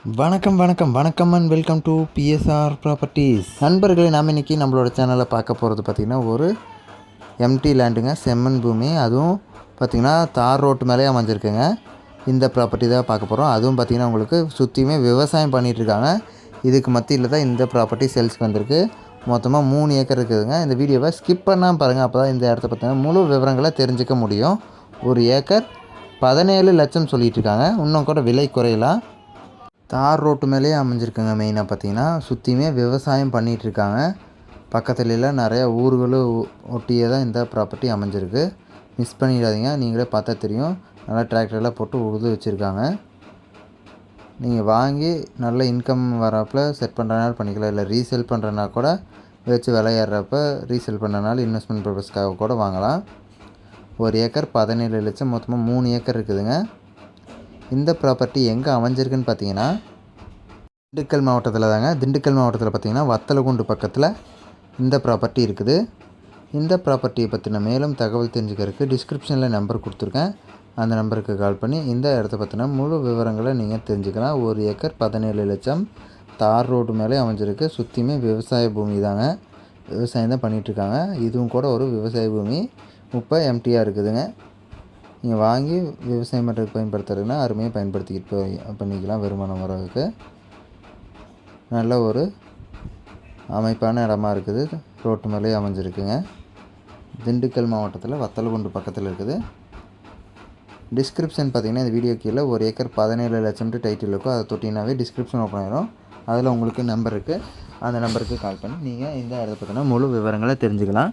வணக்கம் வணக்கம். வணக்கம் and welcome to BSR properties நண்பர்களே நாம் இன்றைக்கி நம்மளோட சேனலில் பார்க்க போகிறது பார்த்திங்கன்னா ஒரு எம்டி லேண்டுங்க செம்மண் பூமி. அதுவும் பார்த்திங்கன்னா தார் ரோட்டு மேலே அமைஞ்சிருக்குங்க. இந்த ப்ராப்பர்ட்டி தான் பார்க்க போகிறோம் அதுவும் பார்த்திங்கன்னா உங்களுக்கு சுற்றியுமே விவசாயம் பண்ணிகிட்டு இருக்காங்க. இதுக்கு மத்தியில் தான் இந்த ப்ராப்பர்ட்டி சேல்ஸ்க்கு வந்திருக்கு. மொத்தமாக மூணு ஏக்கர் இருக்குதுங்க. இந்த வீடியோவை ஸ்கிப் பண்ணாமல் பாருங்கள் அப்போ தான் இந்த இடத்த பார்த்தீங்கன்னா முழு விவரங்களை தெரிஞ்சுக்க முடியும். ஒரு ஏக்கர் பதினேழு லட்சம் சொல்லிகிட்டு இருக்காங்க. இன்னும் கூட விலை குறையலாம். தார் ரோட்டு மேலேயே அமைஞ்சிருக்குங்க மெயினாக பார்த்தீங்கன்னா. சுற்றியுமே விவசாயம் பண்ணிகிட்டு இருக்காங்க பக்கத்துலலாம் நிறைய ஊர்களும் ஒட்டியே தான் இந்த ப்ராப்பர்ட்டி அமைஞ்சிருக்கு. மிஸ் பண்ணிடாதீங்க நீங்களே பார்த்தா தெரியும். நல்லா டிராக்டர்லாம் போட்டு உழுது வச்சுருக்காங்க. நீங்கள் வாங்கி நல்ல இன்கம் வரப்போ செட் பண்ணுறனால பண்ணிக்கலாம். இல்லை ரீசேல் பண்ணுறனா கூட வச்சு விளையாடுறப்ப ரீசேல் பண்ணுறனால இன்வெஸ்ட்மெண்ட் பர்பஸ்க்காக கூட வாங்கலாம். ஒரு ஏக்கர் பதினேழு லட்சம் மொத்தமாக மூணு ஏக்கர் இருக்குதுங்க. இந்த ப்ராப்பர்ட்டி எங்கே அமைஞ்சிருக்குன்னு பார்த்தீங்கன்னா திண்டுக்கல் மாவட்டத்தில் தாங்க. திண்டுக்கல் மாவட்டத்தில் பார்த்தீங்கன்னா வத்தலகுண்டு பக்கத்தில் இந்த ப்ராப்பர்ட்டி இருக்குது. இந்த ப்ராப்பர்ட்டியை பற்றின மேலும் தகவல் தெரிஞ்சுக்கிறதுக்கு டிஸ்கிரிப்ஷனில் நம்பர் கொடுத்துருக்கேன். அந்த நம்பருக்கு கால் பண்ணி இந்த இடத்த பற்றின முழு விவரங்களை நீங்கள் தெரிஞ்சுக்கலாம். ஒரு ஏக்கர் பதினேழு லட்சம் தார் ரோடு மேலே அமைஞ்சிருக்கு. சுற்றியுமே விவசாய பூமி தாங்க. விவசாயம் தான் பண்ணிகிட்ருக்காங்க இதுவும் கூட ஒரு விவசாய பூமி. இப்போ எம்டியாக இருக்குதுங்க. நீங்கள் வாங்கி விவசாயம் பண்ணுறதுக்கு பயன்படுத்துறதுனா அருமையாக பயன்படுத்திக்கிட்டு போய் பண்ணிக்கலாம் வருமானம் வரவுக்கு நல்ல ஒரு அமைப்பான இடமா இருக்குது. ரோட்டு மேலே அமைஞ்சிருக்குங்க. திண்டுக்கல் மாவட்டத்தில் வத்தலகுண்டு பக்கத்தில் இருக்குது. டிஸ்கிரிப்ஷன் பார்த்தீங்கன்னா இந்த வீடியோ கீழே ஒரு ஏக்கர் பதினேழு லட்சம்ட்டு டைட்டில் இருக்கும். அதை தொட்டினாவே டிஸ்கிரிப்ஷன் ஓப்பன் ஆயிரும். அதில் உங்களுக்கு நம்பர் இருக்குது அந்த நம்பருக்கு கால் பண்ணி நீங்கள் இந்த இடத்த பார்த்தீங்கன்னா முழு விவரங்களை தெரிஞ்சுக்கலாம்.